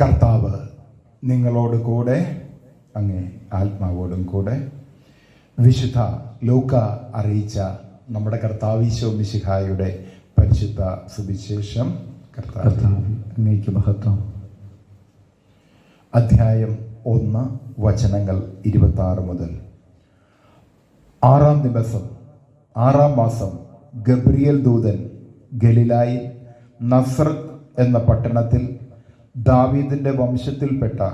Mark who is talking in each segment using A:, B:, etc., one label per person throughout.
A: കർത്താവ് നിങ്ങളോട് കൂടെ അങ്ങേ ആത്മാവോടും കൂടെ. വിശുദ്ധ ലൂക്ക അറിയിച്ച നമ്മുടെ കർത്താവീശോ മിശിഹായുടെ പരിശുദ്ധ സുവിശേഷം. കർത്താവ്
B: കർത്താവ് അങ്ങേക്ക് മഹത്വം.
A: അധ്യായം ഒന്ന് വചനങ്ങൾ ഇരുപത്തി ആറ് മുതൽ. ആറാം ദിവസം ആറാം മാസം ഗബ്രിയൽ ദൂതൻ ഗലിലായി നസ്രത്ത് എന്ന പട്ടണത്തിൽ ദാവീദിന്റെ വംശത്തിൽപ്പെട്ട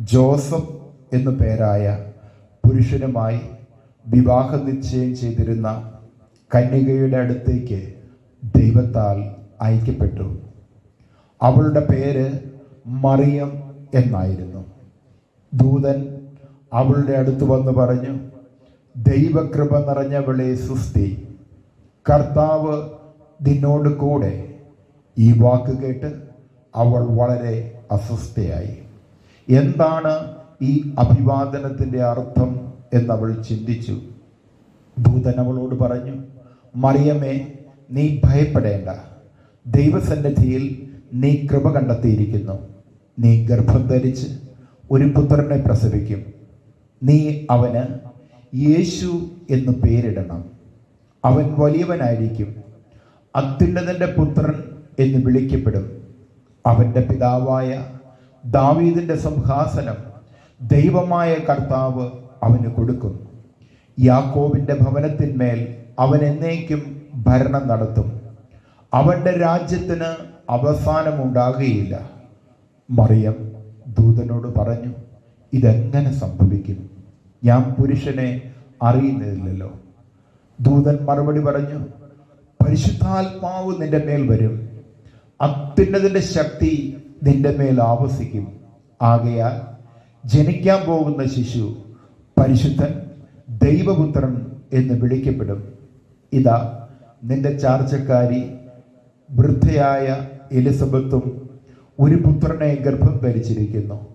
A: ജോസഫ് എന്നു പേരായ പുരുഷനുമായി വിവാഹ നിശ്ചയം ചെയ്തിരുന്ന കന്യകയുടെ അടുത്തേക്ക് ദൈവത്താൽ അയക്കപ്പെട്ടു. അവളുടെ പേര് മറിയം എന്നായിരുന്നു. ദൂതൻ അവളുടെ അടുത്ത് വന്ന് പറഞ്ഞു ദൈവകൃപ നിറഞ്ഞവളെ സുസ്തി കർത്താവ് നിന്നോട് കൂടെ ഈ വാക്ക് കേട്ട് അവൾ വളരെ അസ്വസ്ഥയായി. എന്താണ് ഈ അഭിവാദനത്തിന്റെ അർത്ഥം? എന്നവൾ ചിന്തിച്ചു. ഭൂതൻ അവളോട് പറഞ്ഞു മറിയമേ നീ ഭയപ്പെടേണ്ട. ദൈവസന്നിധിയിൽ നീ കൃപ കണ്ടെത്തിയിരിക്കുന്നു. നീ ഗർഭം ധരിച്ച് ഒരു പുത്രനെ പ്രസവിക്കും. നീ അവന് യേശു എന്ന് പേരിടണം. അവൻ വലിയവനായിരിക്കും. അത്യുന്നതന്റെ പുത്രൻ എന്ന് വിളിക്കപ്പെടും. അവന്റെ പിതാവായ ദാവീദിന്റെ സിംഹാസനം ദൈവമായ കർത്താവ് അവന് കൊടുക്കും യാക്കോബിന്റെ ഭവനത്തിന്മേൽ അവൻ എന്നേക്കും ഭരണം നടത്തും. അവന്റെ രാജ്യത്തിന് അവസാനമുണ്ടാകുകയില്ല. മറിയം ദൂതനോട് പറഞ്ഞു ഇതെങ്ങനെ സംഭവിക്കും? ഞാൻ പുരുഷനെ അറിയുന്നില്ലല്ലോ. ദൂതൻ മറുപടി പറഞ്ഞു പരിശുദ്ധാത്മാവ് നിന്റെ മേൽ വരും. അത്യുന്നതിന്റെ ശക്തി നിന്റെ മേൽ ആവസിക്കും. ആകയാൽ ജനിക്കാൻ പോകുന്ന ശിശു പരിശുദ്ധൻ ദൈവപുത്രൻ എന്ന് വിളിക്കപ്പെടും. ഇതാ നിന്റെ ചാർച്ചക്കാരി വൃദ്ധയായ എലിസബത്തും ഒരു പുത്രനെ ഗർഭം ധരിച്ചിരിക്കുന്നു.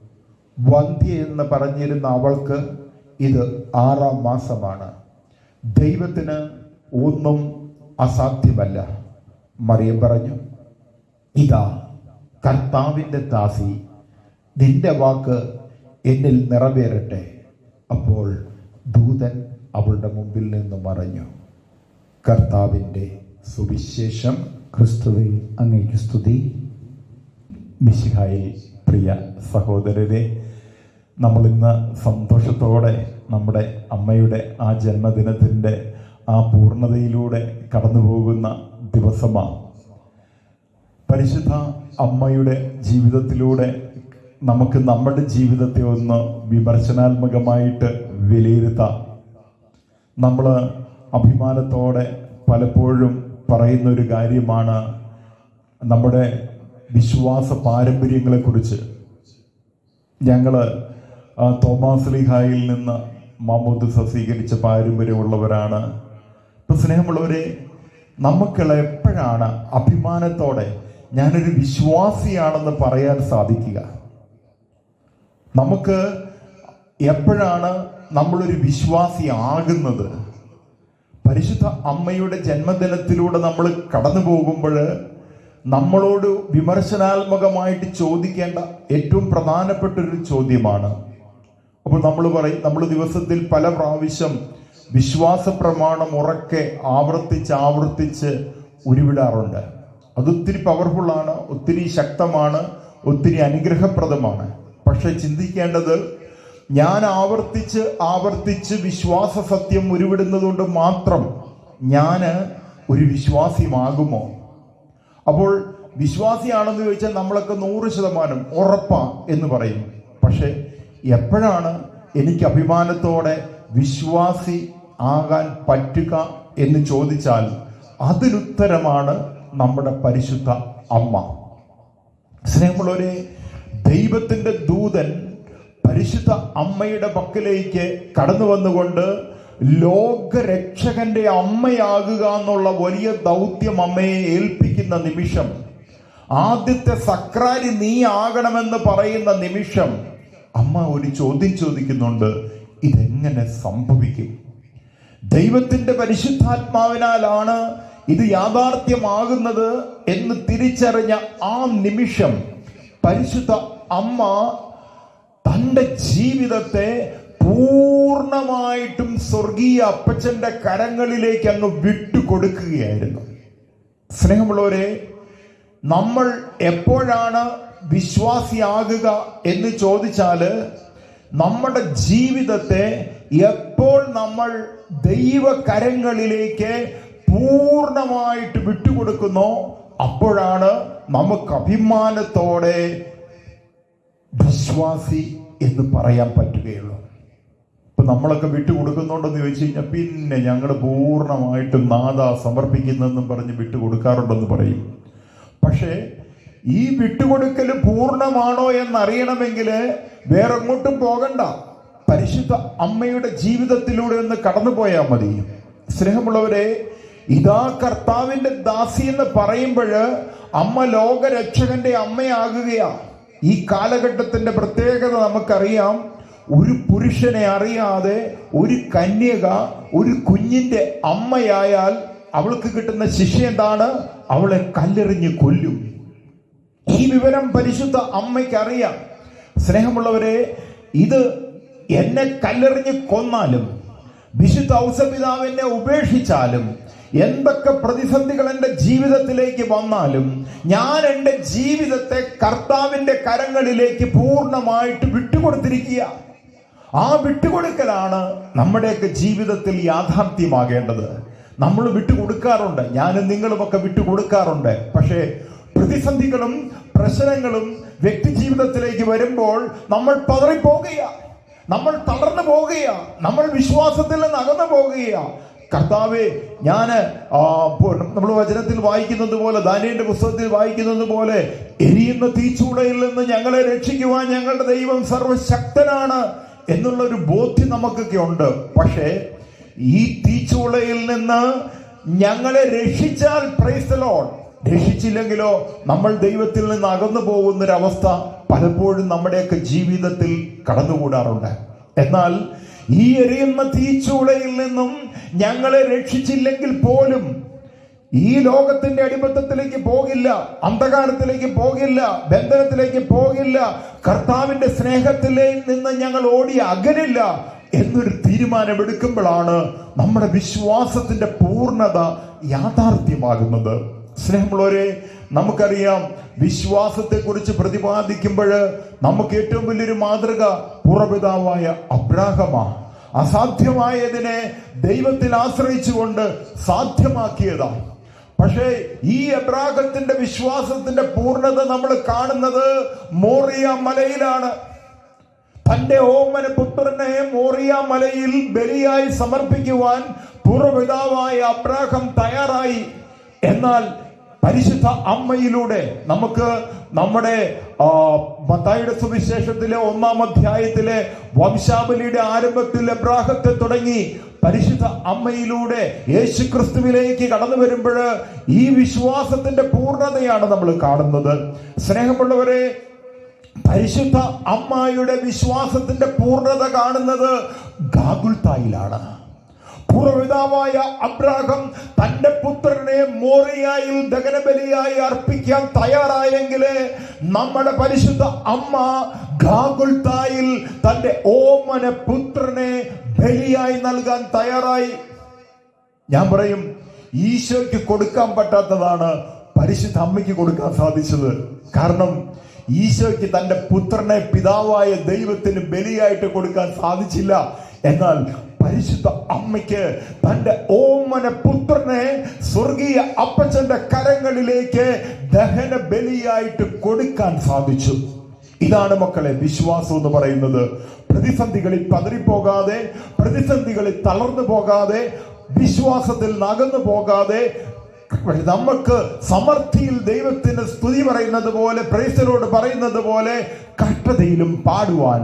A: വന്ധ്യ എന്ന് പറഞ്ഞിരുന്ന അവൾക്ക് ഇത് ആറാം മാസമാണ്. ദൈവത്തിന് ഒന്നും അസാധ്യമല്ല. മറിയം പറഞ്ഞു ഇതാ കർത്താവിന്റെ ദാസി നിന്റെ വാക്ക് എന്നിൽ നിറവേറട്ടെ. അപ്പോൾ ദൂതൻ അവളുടെ മുമ്പിൽ നിന്ന് മറഞ്ഞു. കർത്താവിന്റെ സുവിശേഷം
B: ക്രിസ്തുവിൽ അങ്ങേക്ക് സ്തുതി.
A: മിശിഹായി പ്രിയ സഹോദരരെ നമ്മളിന്ന് സന്തോഷത്തോടെ നമ്മുടെ അമ്മയുടെ ആ ജന്മദിനത്തിന്റെ ആ പൂർണതയിലൂടെ കടന്നു പോകുന്ന ദിവസമാണ്. പരിശുദ്ധ അമ്മയുടെ ജീവിതത്തിലൂടെ നമുക്ക് നമ്മുടെ ജീവിതത്തെ ഒന്ന് വിമർശനാത്മകമായിട്ട് വിലയിരുത്താം. നമ്മൾ അഭിമാനത്തോടെ പലപ്പോഴും പറയുന്ന ഒരു കാര്യമാണ് നമ്മുടെ വിശ്വാസ പാരമ്പര്യങ്ങളെക്കുറിച്ച് ഞങ്ങൾ തോമാസ് ലിഹായിൽ നിന്ന് മമ്മൂദ് സ്വീകരിച്ച പാരമ്പര്യമുള്ളവരാണ്. ഇപ്പം സ്നേഹമുള്ളവരെ നമുക്കുള്ള എപ്പോഴാണ് അഭിമാനത്തോടെ ഞാനൊരു വിശ്വാസിയാണെന്ന് പറയാൻ സാധിക്കുക. നമുക്ക് എപ്പോഴാണ് നമ്മളൊരു വിശ്വാസി ആകുന്നത്? പരിശുദ്ധ അമ്മയുടെ ജന്മദിനത്തിലൂടെ നമ്മൾ കടന്നു പോകുമ്പോൾ നമ്മളോട് വിമർശനാത്മകമായിട്ട് ചോദിക്കേണ്ട ഏറ്റവും പ്രധാനപ്പെട്ട ഒരു ചോദ്യമാണ്. അപ്പോൾ നമ്മൾ പറയും നമ്മൾ ദിവസത്തിൽ പല പ്രാവശ്യം വിശ്വാസ പ്രമാണം ഉറക്കെ ആവർത്തിച്ച് ആവർത്തിച്ച് ഉരുവിടാറുണ്ട്. അതൊത്തിരി പവർഫുള്ളാണ് ഒത്തിരി ശക്തമാണ് ഒത്തിരി അനുഗ്രഹപ്രദമാണ്. പക്ഷെ ചിന്തിക്കേണ്ടത് ഞാൻ ആവർത്തിച്ച് ആവർത്തിച്ച് വിശ്വാസ സത്യം ഉരുവിടുന്നതുകൊണ്ട് മാത്രം ഞാൻ ഒരു വിശ്വാസിയുമാകുമോ? അപ്പോൾ വിശ്വാസിയാണെന്ന് ചോദിച്ചാൽ നമ്മളൊക്കെ നൂറ് ശതമാനം ഉറപ്പാ എന്ന് പറയും. പക്ഷെ എപ്പോഴാണ് എനിക്ക് അഭിമാനത്തോടെ വിശ്വാസി ആകാൻ പറ്റുക എന്ന് ചോദിച്ചാൽ അതിനുത്തരമാണ് നമ്മുടെ പരിശുദ്ധ അമ്മ. സ്നേഹമുള്ളവരെ ദൈവത്തിന്റെ ദൂതൻ പരിശുദ്ധ അമ്മയുടെ പക്കലേക്ക് കടന്നു വന്നുകൊണ്ട് ലോകരക്ഷകന്റെ അമ്മയാകുക എന്നുള്ള വലിയ ദൗത്യം അമ്മയെ ഏൽപ്പിക്കുന്ന നിമിഷം ആദ്യത്തെ സക്രാരി നീ ആകണമെന്ന് പറയുന്ന നിമിഷം അമ്മ ഒരു ചോദ്യം ചോദിക്കുന്നുണ്ട് ഇതെങ്ങനെ സംഭവിക്കും? ദൈവത്തിന്റെ പരിശുദ്ധാത്മാവിനാലാണ് ഇത് യാഥാർത്ഥ്യമാകുന്നത് എന്ന് തിരിച്ചറിഞ്ഞ ആ നിമിഷം പരിശുദ്ധ അമ്മ തന്റെ ജീവിതത്തെ പൂർണമായിട്ടും സ്വർഗീയ അപ്പച്ചന്റെ കരങ്ങളിലേക്ക് അങ്ങ് വിട്ടുകൊടുക്കുകയായിരുന്നു. സ്നേഹമുള്ളവരെ നമ്മൾ എപ്പോഴാണ് വിശ്വാസിയാകുക എന്ന് ചോദിച്ചാൽ നമ്മുടെ ജീവിതത്തെ എപ്പോൾ നമ്മൾ ദൈവകരങ്ങളിലേക്ക് പൂർണമായിട്ട് വിട്ടുകൊടുക്കുന്നോ. അപ്പോഴാണ് നമുക്ക് അഭിമാനത്തോടെ വിശ്വാസി എന്ന് പറയാൻ പറ്റുകയുള്ളൂ. ഇപ്പൊ നമ്മളൊക്കെ വിട്ടുകൊടുക്കുന്നുണ്ടെന്ന് ചോദിച്ചു കഴിഞ്ഞാൽ പിന്നെ ഞങ്ങൾ പൂർണമായിട്ടും നാദ സമർപ്പിക്കുന്നതെന്നും പറഞ്ഞ് വിട്ടുകൊടുക്കാറുണ്ടെന്ന് പറയും. പക്ഷേ ഈ വിട്ടുകൊടുക്കൽ പൂർണമാണോ എന്നറിയണമെങ്കിൽ വേറെങ്ങോട്ടും പോകണ്ട. പരിശുദ്ധ അമ്മയുടെ ജീവിതത്തിലൂടെ ഒന്ന് കടന്നു പോയാൽ മതി. സ്നേഹമുള്ളവരെ ഇതാ കർത്താവിന്റെ ദാസി എന്ന് പറയുമ്പോൾ അമ്മ ലോകരക്ഷകന്റെ അമ്മയാകുകയാണ് ഈ കാലഘട്ടത്തിന്റെ പ്രത്യേകത നമുക്കറിയാം. ഒരു പുരുഷനെ അറിയാതെ ഒരു കന്യക ഒരു കുഞ്ഞിന്റെ അമ്മയായാൽ അവൾക്ക് കിട്ടുന്ന ശിക്ഷ എന്താണ്? അവളെ കല്ലെറിഞ്ഞ് കൊല്ലും. ഈ വിവരം പരിശുദ്ധ അമ്മയ്ക്ക് അറിയാം സ്നേഹമുള്ളവരെ ഇത് എന്നെ കല്ലെറിഞ്ഞ് കൊന്നാലും വിശുദ്ധ ഔസപിതാവിനെ ഉപേക്ഷിച്ചാലും എന്തൊക്കെ പ്രതിസന്ധികൾ എന്റെ ജീവിതത്തിലേക്ക് വന്നാലും ഞാൻ എന്റെ ജീവിതത്തെ കർത്താവിന്റെ കരങ്ങളിലേക്ക് പൂർണമായിട്ട് വിട്ടുകൊടുത്തിരിക്കുക. ആ വിട്ടുകൊടുക്കലാണ് നമ്മുടെയൊക്കെ ജീവിതത്തിൽ യാഥാർത്ഥ്യമാകേണ്ടത്. നമ്മൾ വിട്ടുകൊടുക്കാറുണ്ട്. ഞാനും നിങ്ങളുമൊക്കെ വിട്ടുകൊടുക്കാറുണ്ട്. പക്ഷേ പ്രതിസന്ധികളും പ്രശ്നങ്ങളും വ്യക്തി ജീവിതത്തിലേക്ക് വരുമ്പോൾ നമ്മൾ പതറിപ്പോകുക. നമ്മൾ തളർന്നു പോകുക. നമ്മൾ വിശ്വാസത്തിൽ നിന്ന് അകന്നു പോകുക. കർത്താവെ ഞാൻ നമ്മൾ വചനത്തിൽ വായിക്കുന്നത് പോലെ ദാനിയുടെ പുസ്തകത്തിൽ വായിക്കുന്നത് പോലെ എരിയുന്ന തീച്ചൂടയിൽ നിന്ന് ഞങ്ങളെ രക്ഷിക്കുവാൻ ഞങ്ങളുടെ ദൈവം സർവശക്തനാണ് എന്നുള്ള ഒരു ബോധ്യം നമുക്കൊക്കെ ഉണ്ട്. പക്ഷേ ഈ തീച്ചൂളയിൽ നിന്ന് ഞങ്ങളെ രക്ഷിച്ചാൽ പ്രൈസലോൺ രക്ഷിച്ചില്ലെങ്കിലോ നമ്മൾ ദൈവത്തിൽ നിന്ന് അകന്നു പോകുന്നൊരവസ്ഥ പലപ്പോഴും നമ്മുടെയൊക്കെ ജീവിതത്തിൽ കടന്നുകൂടാറുണ്ട്. എന്നാൽ ഈ എറിയുന്ന തീച്ചൂളയിൽ നിന്നും ഞങ്ങളെ രക്ഷിച്ചില്ലെങ്കിൽ പോലും ഈ ലോകത്തിന്റെ അടിമത്തത്തിലേക്ക് പോകില്ല അന്ധകാരത്തിലേക്ക് പോകില്ല ബന്ധനത്തിലേക്ക് പോകില്ല കർത്താവിന്റെ സ്നേഹത്തിലേ നിന്ന് ഞങ്ങൾ ഓടി അകലില്ല എന്നൊരു തീരുമാനമെടുക്കുമ്പോഴാണ് നമ്മുടെ വിശ്വാസത്തിന്റെ പൂർണത യാഥാർത്ഥ്യമാകുന്നത്. സ്നേഹമുള്ളവരെ നമുക്കറിയാം വിശ്വാസത്തെക്കുറിച്ച് പ്രതിപാദിക്കുമ്പോൾ നമുക്ക് ഏറ്റവും വലിയൊരു മാതൃക പുറപിതാവായ അബ്രാഹമാണ്. അസാധ്യമായതിനെ ദൈവത്തിൽ ആശ്രയിച്ചുകൊണ്ട് സാധ്യമാക്കിയതാണ്. പക്ഷേ ഈ അബ്രാഹത്തിന്റെ വിശ്വാസത്തിന്റെ പൂർണത നമ്മൾ കാണുന്നത് മോറിയ മലയിലാണ്. തന്റെ ഓമന പുത്രനെ മോറിയ മലയിൽ ബലിയായി സമർപ്പിക്കുവാൻ പൂർവപിതാവായ അബ്രാഹം തയ്യാറായി. എന്നാൽ പരിശുദ്ധ അമ്മയിലൂടെ നമുക്ക് നമ്മുടെ മത്തായുടെ സുവിശേഷത്തിലെ ഒന്നാം അധ്യായത്തിലെ വംശാവലിയുടെ ആരംഭത്തിൽ എബ്രാഹത്തെ തുടങ്ങി പരിശുദ്ധ അമ്മയിലൂടെ യേശു ക്രിസ്തുവിലേക്ക് കടന്നു വരുമ്പോൾ ഈ വിശ്വാസത്തിന്റെ പൂർണതയാണ് നമ്മൾ കാണുന്നത്. സ്നേഹമുള്ളവരെ പരിശുദ്ധ അമ്മായുടെ വിശ്വാസത്തിന്റെ പൂർണത കാണുന്നത് ഗാഗുൽത്തായിലാണ്. പൂർവപിതാവായ അബ്രാഹം തന്റെ പുത്രനെ മോറിയായിൽ ദഹനബലിയായി അർപ്പിക്കാൻ തയ്യാറായെങ്കിൽ നമ്മുടെ പരിശുദ്ധ അമ്മ ഗാഗുൽത്തായിൽ തന്റെ ഓമന പുത്രനെ ബലിയായി നൽകാൻ തയ്യാറായി. ഞാൻ പറയും ഈശോയ്ക്ക് കൊടുക്കാൻ പറ്റാത്തതാണ് പരിശുദ്ധ അമ്മയ്ക്ക് കൊടുക്കാൻ സാധിച്ചത്. കാരണം ഈശോയ്ക്ക് തന്റെ പുത്രനെ പിതാവായ ദൈവത്തിന് ബലിയായിട്ട് കൊടുക്കാൻ സാധിച്ചില്ല. എന്നാൽ പരിശുദ്ധ അമ്മയ്ക്ക് തന്റെ ഓമന പുത്രനെ സ്വർഗീയ അപ്പച്ചന്റെ കരങ്ങളിലേക്ക് ദഹന ബലിയായിട്ട് കൊടുക്കാൻ സാധിച്ചു. ഇതാണ് മക്കളെ വിശ്വാസം എന്ന് പറയുന്നത്. പ്രതിസന്ധികളിൽ പതറിപ്പോകാതെ പ്രതിസന്ധികളിൽ തളർന്നു പോകാതെ വിശ്വാസത്തിൽ നകന്നു പോകാതെ നമുക്ക് സമർത്ഥിയിൽ ദൈവത്തിന് സ്തുതി പറയുന്നത് പോലെ പ്രേസരോട് പറയുന്നത് പോലെ കഷ്ടതയിലും പാടുവാൻ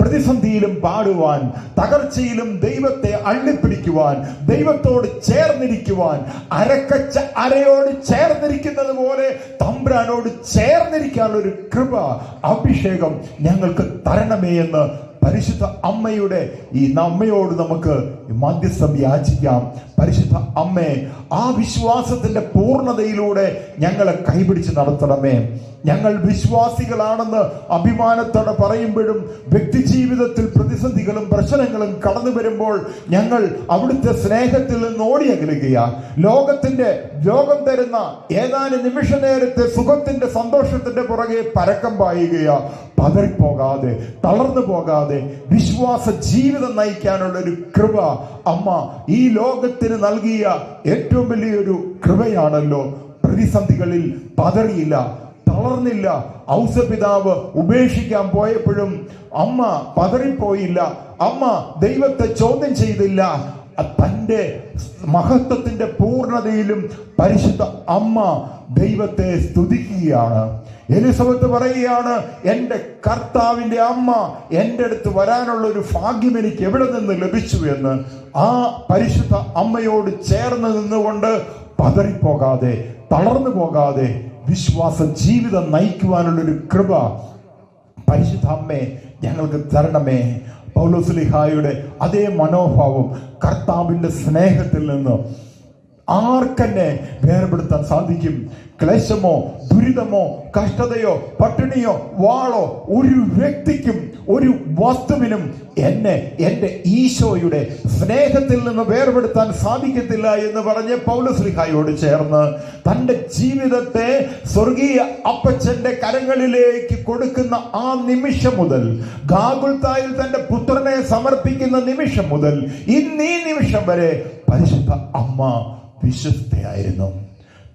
A: പ്രതിസന്ധിയിലും പാടുവാൻ തകർച്ചയിലും ദൈവത്തെ അള്ളിപ്പിടിക്കുവാൻ ദൈവത്തോട് ചേർന്നിരിക്കുവാൻ അരക്കച്ച അരയോട് ചേർന്നിരിക്കുന്നത് പോലെ തമ്പ്രാനോട് ചേർന്നിരിക്കാനുള്ള ഒരു കൃപ അഭിഷേകം ഞങ്ങൾക്ക് തരണമേ എന്ന് പരിശുദ്ധ അമ്മയുടെ ഈ അമ്മയോട് നമുക്ക് മധ്യസ്ഥം യാചിക്കാം. പരിശുദ്ധ അമ്മേ ആ വിശ്വാസത്തിന്റെ പൂർണതയിലൂടെ ഞങ്ങളെ കൈപിടിച്ച് നടത്തണമേ. ഞങ്ങൾ വിശ്വാസികളാണെന്ന് അഭിമാനത്തോടെ പറയുമ്പോഴും വ്യക്തി ജീവിതത്തിൽ പ്രതിസന്ധികളും പ്രശ്നങ്ങളും കടന്നു വരുമ്പോൾ ഞങ്ങൾ അവിടുത്തെ സ്നേഹത്തിൽ നിന്ന് ഓടിയകലുകയാ ലോകത്തിന്റെ ലോകം തരുന്ന ഏതാനും നിമിഷ നേരത്തെ സുഖത്തിന്റെ സന്തോഷത്തിന്റെ പുറകെ പരക്കം പായുകയാ. പതറിപ്പോകാതെ തളർന്നു പോകാതെ വിശ്വാസ ജീവിതം നയിക്കാനുള്ള ഒരു കൃപ അമ്മ ഈ ലോകത്തിന് നൽകിയ ഏറ്റവും വലിയൊരു കൃപയാണല്ലോ. പ്രതിസന്ധികളിൽ പതറിയില്ല തളർന്നില്ല ഔസപിതാവ് ഉപേക്ഷിക്കാൻ പോയപ്പോഴും അമ്മ പതറിപ്പോയില്ല. അമ്മ ദൈവത്തെ ചോദ്യം ചെയ്തില്ല. തന്റെ മഹത്വത്തിന്റെ പൂർണതയിലും പരിശുദ്ധ അമ്മ ദൈവത്തെ സ്തുതിക്കുകയാണ്. എലിസബത്ത് പറയുകയാണ് എന്റെ കർത്താവിന്റെ അമ്മ എന്റെ അടുത്ത് വരാനുള്ള ഒരു ഭാഗ്യം എനിക്ക് എവിടെ നിന്ന് ലഭിച്ചു എന്ന്. ആ പരിശുദ്ധ അമ്മയോട് ചേർന്ന് നിന്നുകൊണ്ട് പതറിപ്പോകാതെ തളർന്നു പോകാതെ വിശ്വാസ ജീവിതം നയിക്കുവാനുള്ള ഒരു കൃപ. പരിശുദ്ധ അമ്മേ ഞങ്ങൾക്ക് തരണമേ. പൗലോസ്ലിഹായുടെ അതേ മനോഭാവം കർത്താവിന്റെ സ്നേഹത്തിൽ നിന്ന് ആർക്കെന്നെ വേർപെടുത്താൻ സാധിക്കും? ക്ലേശമോ ദുരിതമോ കഷ്ടതയോ പട്ടിണിയോ വാളോ ഒരു വ്യക്തിക്കും ഒരു വസ്തുവിനും എന്നെ എന്റെ ഈശോയുടെ സ്നേഹത്തിൽ നിന്ന് വേർപെടുത്താൻ സാധിക്കത്തില്ല എന്ന് പറഞ്ഞ് പൗലശ്രീഹായോട് ചേർന്ന് തന്റെ ജീവിതത്തെ സ്വർഗീയ അപ്പച്ചന്റെ കരങ്ങളിലേക്ക് കൊടുക്കുന്ന ആ നിമിഷം മുതൽ ഗാഗുൽത്തായിൽ തന്റെ പുത്രനെ സമർപ്പിക്കുന്ന നിമിഷം മുതൽ ഇന്നീ നിമിഷം വരെ പരിശുദ്ധ അമ്മ വിശ്വസ്തയായിരുന്നു.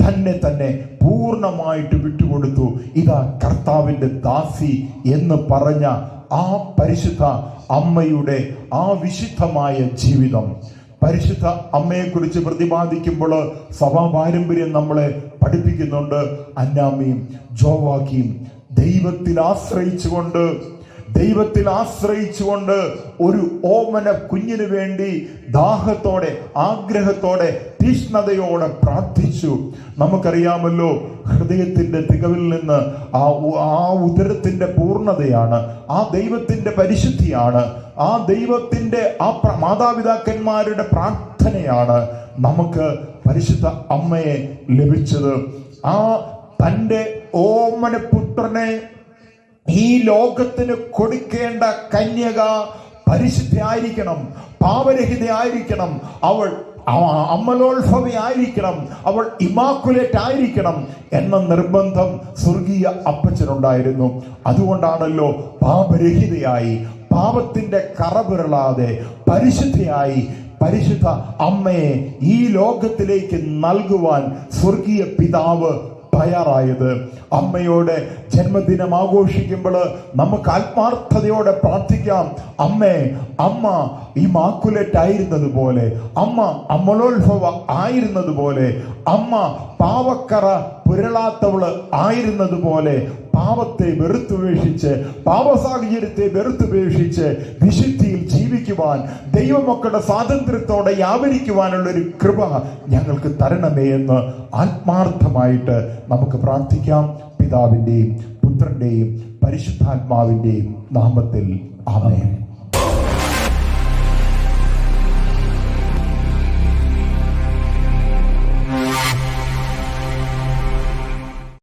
A: തന്നെ തന്നെ പൂർണമായിട്ട് വിട്ടുകൊടുത്തു. ഇതാ കർത്താവിന്റെ ദാസി എന്ന് പറഞ്ഞ ആ പരിശുദ്ധ അമ്മയുടെ ആ വിശുദ്ധമായ ജീവിതം. പരിശുദ്ധ അമ്മയെക്കുറിച്ച് പ്രതിപാദിക്കുമ്പോൾ സഭാ പാരമ്പര്യം നമ്മളെ പഠിപ്പിക്കുന്നുണ്ട്. അന്നാമ്മയും ജോവാക്കിയും ദൈവത്തിൽ ആശ്രയിച്ചുകൊണ്ട് ദൈവത്തിൽ ആശ്രയിച്ചുകൊണ്ട് ഒരു ഓമന കുഞ്ഞിനു വേണ്ടി ദാഹത്തോടെ ആഗ്രഹത്തോടെ തീഷ്ണതയോടെ പ്രാർത്ഥിച്ചു. നമുക്കറിയാമല്ലോ ഹൃദയത്തിന്റെ തികവിൽ നിന്ന് ആ ആ ഉദരത്തിന്റെ പൂർണതയാണ് ആ ദൈവത്തിന്റെ പരിശുദ്ധിയാണ് ആ ദൈവത്തിന്റെ ആ മാതാപിതാക്കന്മാരുടെ പ്രാർത്ഥനയാണ് നമുക്ക് പരിശുദ്ധ അമ്മയെ ലഭിച്ചത്. ആ തന്റെ ഓമന പുത്രനെ ഈ ലോകത്തിന് കൊടുക്കേണ്ട കന്യക പരിശുദ്ധയായിരിക്കണം പാവരഹിതയായിരിക്കണം അവൾ അമലോത്ഭവയായിരിക്കണം അവൾ ഇമാക്കുലേറ്റ് ആയിരിക്കണം എന്ന നിർബന്ധം സ്വർഗീയ അപ്പച്ചനുണ്ടായിരുന്നു. അതുകൊണ്ടാണല്ലോ പാപരഹിതയായി പാപത്തിന്റെ കറപുരളാതെ പരിശുദ്ധയായി പരിശുദ്ധ അമ്മയെ ഈ ലോകത്തിലേക്ക് നൽകുവാൻ സ്വർഗീയ പിതാവ് തയ്യാറായത്. അമ്മയുടെ ജന്മദിനം ആഘോഷിക്കുമ്പോൾ നമുക്ക് ആത്മാർത്ഥതയോടെ പ്രാർത്ഥിക്കാം. അമ്മേ അമ്മ ഈ മാക്കുലറ്റ് ആയിരുന്നത് പോലെ അമ്മ അമലോത്ഭവ ആയിരുന്നത് പോലെ അമ്മ പാവക്കറ പുരളാത്തവൾ ആയിരുന്നത് പോലെ പാപത്തെ വെറുത്തുപേക്ഷിച്ച് പാപസാഹചര്യത്തെ വെറുത്തുപേക്ഷിച്ച് വിശുദ്ധിയിൽ ജീവിക്കുവാൻ ദൈവമക്കളുടെ സ്വാതന്ത്ര്യത്തോടെ വ്യാപരിക്കുവാനുള്ള ഒരു കൃപ ഞങ്ങൾക്ക് തരണമേ എന്ന് ആത്മാർത്ഥമായിട്ട് നമുക്ക് പ്രാർത്ഥിക്കാം. പിതാവിന്റെയും പുത്രന്റെയും പരിശുദ്ധാത്മാവിന്റെയും നാമത്തിൽ ആമേൻ.